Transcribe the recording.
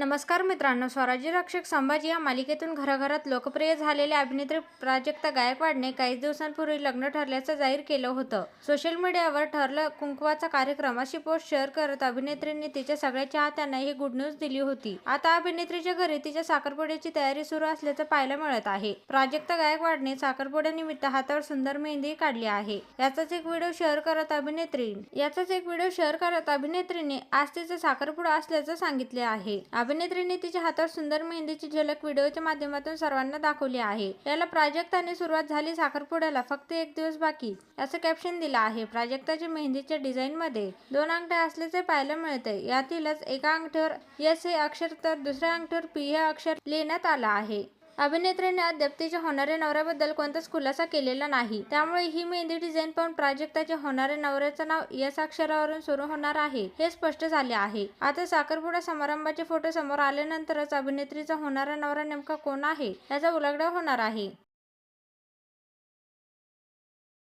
नमस्कार मित्रांनो स्वराज्य रक्षक संभाजी या मालिकेतून घराघरात लोकप्रिय झालेल्या अभिनेत्री प्राजक्ता गायकवाडने काही दिवसांपूर्वी लग्न ठरल्याचं जाहीर केलं होतं. सोशल मीडियावर ठरलं कुंकवाचा कार्यक्रम अशी पोस्ट शेअर करत अभिनेत्रींनी तिच्या सगळ्या चाहत्यांना ही गुड न्यूज दिली होती. आता अभिनेत्रीच्या घरी तिच्या साखरपुड्याची तयारी सुरू असल्याचं पाहायला मिळत आहे. प्राजक्ता गायकवाडने साखरपुड्यानिमित्त हातावर सुंदर मेहंदी काढली आहे. याचाच एक व्हिडिओ शेअर करत अभिनेत्री याचाच एक व्हिडिओ शेअर करत अभिनेत्रीने आज तिचा साखरपुडा असल्याचं सांगितले आहे. अभिनेत्रीने तिच्या हातावर सुंदर मेहंदीची झलक व्हिडिओच्या माध्यमातून सर्वांना दाखवली आहे. याला प्राजक्ताने सुरुवात झाली साखरपुड्याला फक्त एक दिवस बाकी. असं कॅप्शन दिलं आहे. प्राजक्ताच्या मेहंदीच्या डिझाईनमध्ये दोन अंगठ्या असल्याचे पाहायला मिळते यातीलच एका अंगठ्यावर यस हे अक्षर तर दुसऱ्या अंगठ्यावर पी हे अक्षर लिहिण्यात आलं आहे. अभिनेत्रीने अद्याप तिच्या होणाऱ्या नवऱ्याबद्दल कोणताच खुलासा केलेला नाही. त्यामुळे ही मेहंदी डिझाईन पाहून प्राजक्ताच्या होणाऱ्या नवऱ्याचं नाव यस अक्षरावरून सुरू होणार आहे हे स्पष्ट झाले आहे. आता साखरपुडा समारंभाचे फोटो समोर आल्यानंतरच अभिनेत्रीचा होणारा नवरा नेमका कोण आहे याचा उलगडा होणार आहे.